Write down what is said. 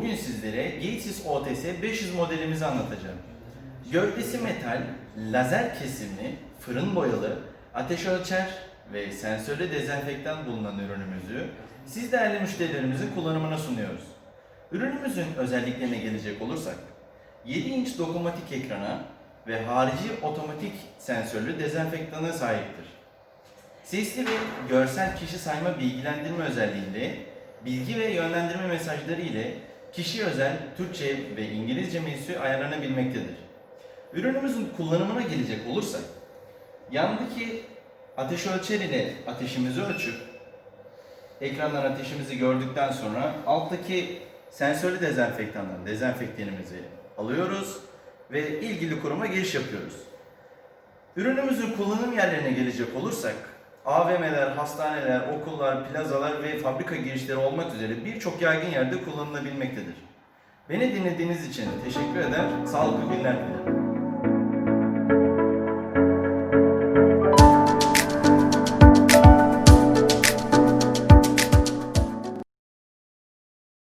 Bugün sizlere Gatesis OTS 500 modelimizi anlatacağım. Gövdesi metal, lazer kesimli, fırın boyalı, ateş ölçer ve sensörlü dezenfektan bulunan ürünümüzü siz değerli müşterilerimizin kullanımına sunuyoruz. Ürünümüzün özelliklerine gelecek olursak, 7 inç dokunmatik ekrana ve harici otomatik sensörlü dezenfektana sahiptir. Sesli ve görsel kişi sayma bilgilendirme özelliğinde bilgi ve yönlendirme mesajları ile kişi özel Türkçe ve İngilizce menüsü ayarlanabilmektedir. Ürünümüzün kullanımına gelecek olursak, yandaki ateş ölçer ile ateşimizi ölçüp ekrandan ateşimizi gördükten sonra alttaki sensörlü dezenfektandan dezenfektanımızı alıyoruz ve ilgili kuruma giriş yapıyoruz. Ürünümüzün kullanım yerlerine gelecek olursak AVM'ler, hastaneler, okullar, plazalar ve fabrika girişleri olmak üzere birçok yaygın yerde kullanılabilmektedir. Beni dinlediğiniz için teşekkür eder, sağlıklı günler dilerim.